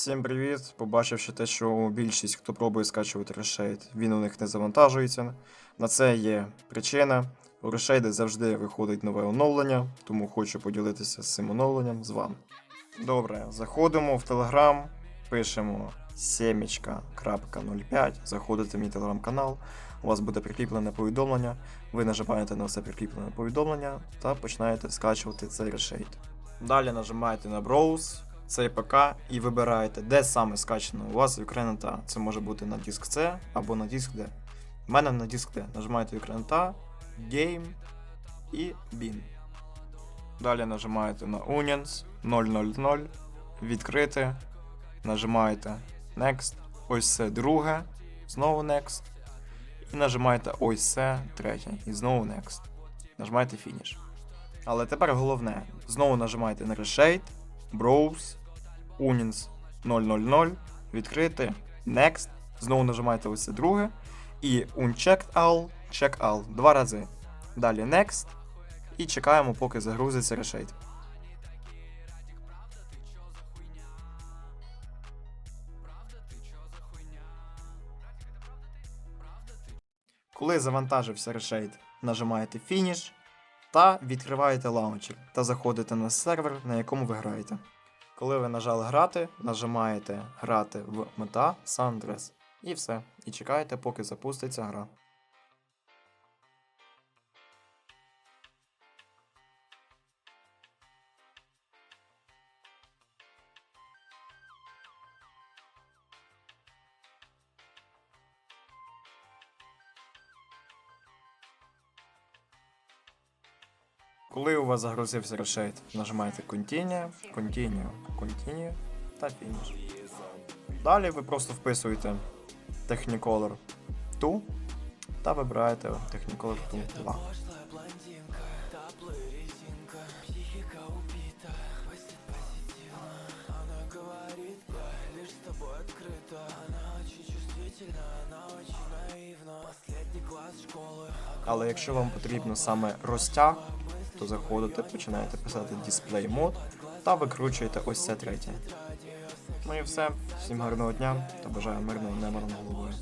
Всім привіт! Побачивши те, що більшість, хто пробує скачувати решейд, він у них не завантажується. На це є причина. У решейди завжди виходить нове оновлення, тому хочу поділитися з цим оновленням з вами. Добре, заходимо в Telegram, пишемо семечка.05, заходите в мій телеграм-канал, у вас буде прикріплене повідомлення, ви нажимаєте на це прикріплене повідомлення та починаєте скачувати цей решейд. Далі нажимаєте на Browse, цей ПК і вибираєте, де саме скачано у вас Ukraine Це може бути на диск C або на диск D. У мене на диск D. Нажимаєте Ukraine Game і Bin. Далі нажимаєте на Onions 000, відкрити, нажимаєте Next, ось це друге, знову Next. І нажимаєте ось це третє, і знову Next. Нажимаєте Finish. Але тепер головне, знову нажимаєте на Reshade, Browse, Unions 000, відкрити, Next, знову нажимаєте ось це друге, і Unchecked All, Check All два рази. Далі Next, і чекаємо, поки загрузиться Reshade. Коли завантажився решейд, нажимаєте Finish та відкриваєте лаунчер та заходите на сервер, на якому ви граєте. Коли ви нажали грати, нажимаєте грати в мета Сандрес. І все. І чекаєте, поки запуститься гра. Коли у вас загрузився решейт, нажимаєте Continue, Continue, Continue та Finish. Далі ви просто вписуєте Technicolor 2 та вибираєте Technicolor 2 2. Але якщо вам потрібно саме розтяг, то заходите, починаєте писати дисплей мод та викручуєте ось це третє. Ну і все. Всім гарного дня та бажаю мирного неба над головою.